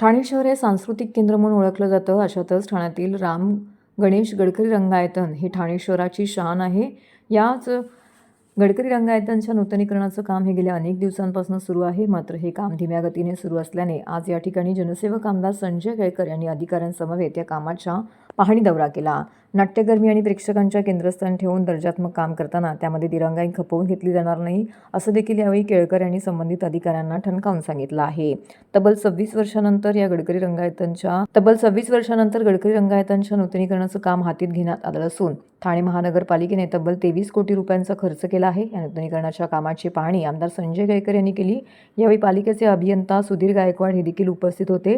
ठाणे शहर हे सांस्कृतिक केंद्र म्हणून ओळखलं जातं. अशातच ठाण्यातील राम गणेश गडकरी रंगायतन हे ठाणे शहराची शान आहे. याच गडकरी रंगायतनच्या नूतनीकरणाचं काम हे गेल्या अनेक दिवसांपासून सुरू आहे. मात्र हे काम धीम्या गतीने सुरू असल्याने आज या ठिकाणी जनसेवक आमदार संजय केळकर यांनी अधिकाऱ्यांसमवेत या कामाच्या पाहणी दौरा केला. नाट्यकर्मी आणि प्रेक्षकांच्या केंद्रस्थान ठेवून दर्जात्मक काम करताना त्यामध्ये दिरंगाई खपवून घेतली जाणार नाही असं देखील यावेळी केळकर यांनी संबंधित अधिकाऱ्यांना ठणकावून सांगितलं आहे. तब्बल सव्वीस वर्षानंतर या गडकरी रंगायतांच्या तब्बल सव्वीस वर्षानंतर गडकरी रंगायतांच्या नूतनीकरणाचं काम हातीत घेण्यात आलं असून ठाणे महानगरपालिकेने तब्बल तेवीस कोटी रुपयांचा खर्च केला आहे. या नूतनीकरणाच्या कामाची पाहणी आमदार संजय गायकर यांनी केली. यावेळी पालिकेचे अभियंता सुधीर गायकवाड हे देखील उपस्थित होते.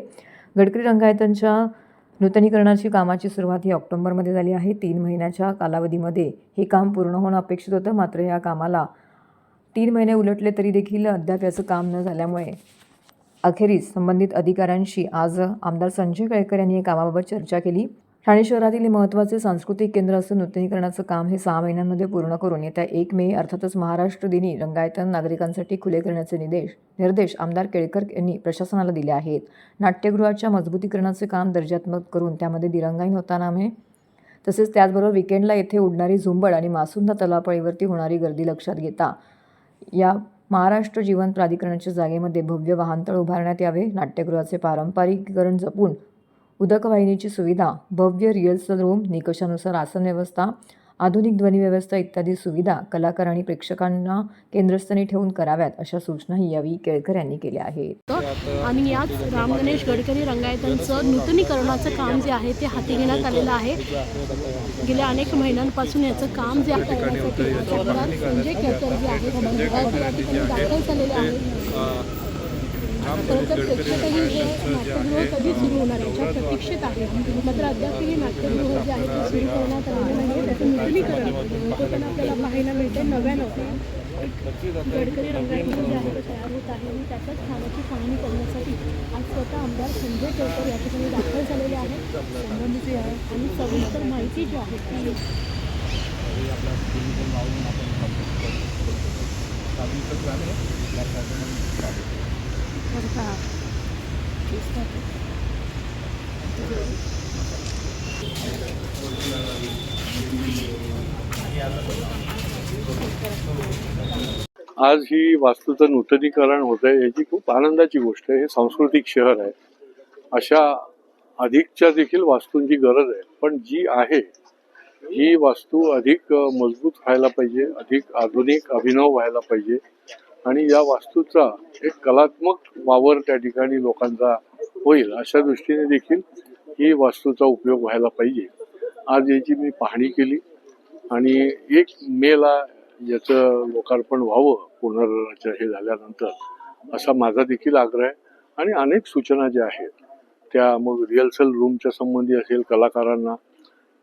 गडकरी रंगायतांच्या नूतनीकरणाची कामाची सुरुवात ही ऑक्टोबरमध्ये झाली आहे. तीन महिन्याच्या कालावधीमध्ये हे काम पूर्ण होणं अपेक्षित होतं. मात्र या कामाला तीन महिने उलटले तरी देखील अद्याप याचं काम न झाल्यामुळे अखेरीस संबंधित अधिकाऱ्यांशी आज आमदार संजय केळकर यांनी या कामाबाबत चर्चा केली. ठाणे शहरातील हे महत्त्वाचे सांस्कृतिक केंद्र असून नूतनीकरणाचं काम हे सहा महिन्यांमध्ये पूर्ण करून येत्या एक मे अर्थातच महाराष्ट्र दिनी रंगायतन नागरिकांसाठी खुले करण्याचे निर्देश निर्देश आमदार केळकर यांनी प्रशासनाला दिले आहेत. नाट्यगृहाच्या मजबूतीकरणाचे काम दर्जात्मक करून त्यामध्ये दिरंगाई होताना हे तसेच त्याचबरोबर विकेंडला येथे उडणारी झुंबड आणि मासुंदा तलावपळीवरती होणारी गर्दी लक्षात घेता या महाराष्ट्र जीवन प्राधिकरणाच्या जागेमध्ये भव्य वाहनतळ उभारण्यात यावे नाट्यगृहाचे पारंपरिकीकरण जपून उदकवाहिनीची सुविधा भव्य रिहर्सल रूम निकषानुसार आसन व्यवस्था आधुनिक ध्वनी व्यवस्था इत्यादी सुविधा कलाकार आणि प्रेक्षकांना केंद्रस्थानी ठेवून कराव्यात अशा सूचनाही यावेळी केळकर यांनी केल्या आहेत. आणि याच राम गणेश गडकरी रंगायतांचं नूतनीकरणाचं काम जे आहे ते हाती घेण्यात आलेलं आहे. गेल्या अनेक महिन्यांपासून याचं काम जे आहे संजय केळकर जे आहेत दाखल झालेले आहे. तर प्रेक्षकही हे नाट्यगृह कधी सुरू होणार याच्या प्रतीक्षेत आहे मात्र अद्याप हे नाट्यगृह जे आहे ते सुरू करण्यात आलेलं नाही त्याचं नूतनीकरण पण आपल्याला पाहायला मिळते नव्यानं गडकरी रंगायतन जे आहे ते तयार होत आहे आणि त्याच्याच कामाची पाहणी करण्यासाठी आज स्वतः आमदार संजय केळकर या ठिकाणी दाखल झालेले आहेत संबंधित आहे आणि सविस्तर माहिती जी आहे ती करता आज ही वास्तूचं नूतनीकरण होत आहे याची खूप आनंदाची गोष्ट आहे. हे सांस्कृतिक शहर आहे. अशा अधिकच्या देखील वास्तूंची गरज आहे. पण जी आहे ही वास्तू अधिक मजबूत व्हायला पाहिजे अधिक आधुनिक अभिनव व्हायला पाहिजे. आणि या वास्तूचा एक कलात्मक वावर त्या ठिकाणी लोकांचा होईल अशा दृष्टीने देखील ही वास्तूचा उपयोग व्हायला पाहिजे. आज याची मी पाहणी केली आणि एक मेला याचं लोकार्पण व्हावं पुनर्च हे झाल्यानंतर असा माझा देखील आग्रह आहे. आणि अनेक सूचना ज्या आहेत त्या मग रिहर्सल रूमच्या संबंधी असेल कलाकारांना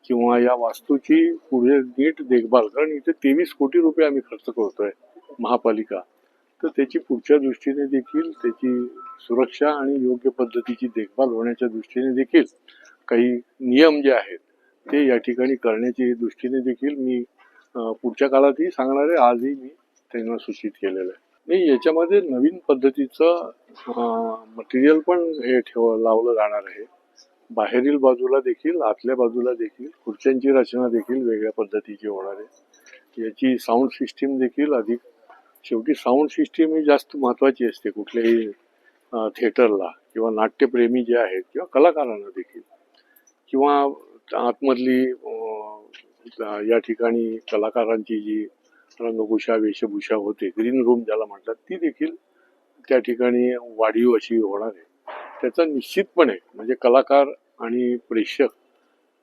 किंवा या वास्तूची पुढे नीट देखभाल कारण इथे तेवीस कोटी रुपये आम्ही खर्च करतोय महापालिका. तर त्याची पुढच्या दृष्टीने देखील त्याची सुरक्षा आणि योग्य पद्धतीची देखभाल होण्याच्या दृष्टीने देखील काही नियम जे आहेत ते या ठिकाणी करण्याची दृष्टीने देखील मी पुढच्या काळातही सांगणार आहे आजही मी त्यांना सूचित केलेलं आहे. नाही याच्यामध्ये नवीन पद्धतीचं मटेरियल पण हे ठेव लावलं जाणार आहे. बाहेरील बाजूला देखील आतल्या बाजूला देखील खुर्च्यांची रचना देखील वेगळ्या पद्धतीची होणार आहे. याची साऊंड सिस्टीम देखील अधिक शेवटी साऊंड सिस्टीम ही जास्त महत्वाची असते कुठल्याही थिएटरला किंवा नाट्यप्रेमी जे आहेत किंवा कलाकारांना देखील. किंवा आतमधली या ठिकाणी कलाकारांची जी रंगभूषा वेशभूषा होते ग्रीन रूम ज्याला म्हणतात ती देखील त्या ठिकाणी वाढीव अशी होणार आहे. त्याचा निश्चितपणे म्हणजे कलाकार आणि प्रेक्षक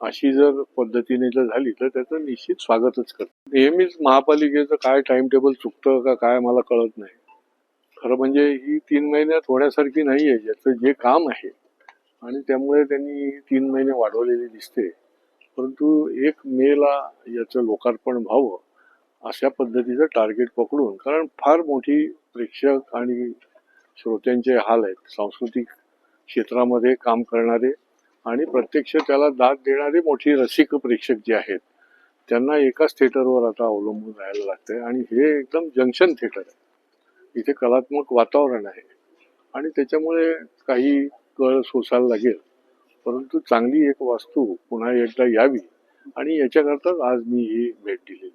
अशी जर पद्धतीने जर झाली तर त्याचं निश्चित स्वागतच करतो. नेहमीच महापालिकेचं काय टाइम टेबल चुकतं का काय मला कळत नाही. खरं म्हणजे ही तीन महिन्यात होण्यासारखी नाही आहे ज्याचं जे काम आहे आणि त्यामुळे त्यांनी तीन महिने वाढवलेली दिसते. परंतु एक मेला याचं लोकार्पण व्हावं अशा पद्धतीचं टार्गेट पकडून कारण फार मोठी प्रेक्षक आणि श्रोत्यांचे हाल आहेत. सांस्कृतिक क्षेत्रामध्ये काम करणारे आणि प्रत्यक्ष त्याला दाद देणारे मोठी रसिक प्रेक्षक जे आहेत त्यांना एकाच थिएटरवर आता अवलंबून राहायला लागतंय. आणि हे एकदम जंक्शन थिएटर आहे. इथे कलात्मक वातावरण आहे. आणि त्याच्यामुळे काही कळ सोसायला लागेल. परंतु चांगली एक वास्तू पुन्हा एकदा यावी. आणि याच्याकरताच आज मी ही भेट दिली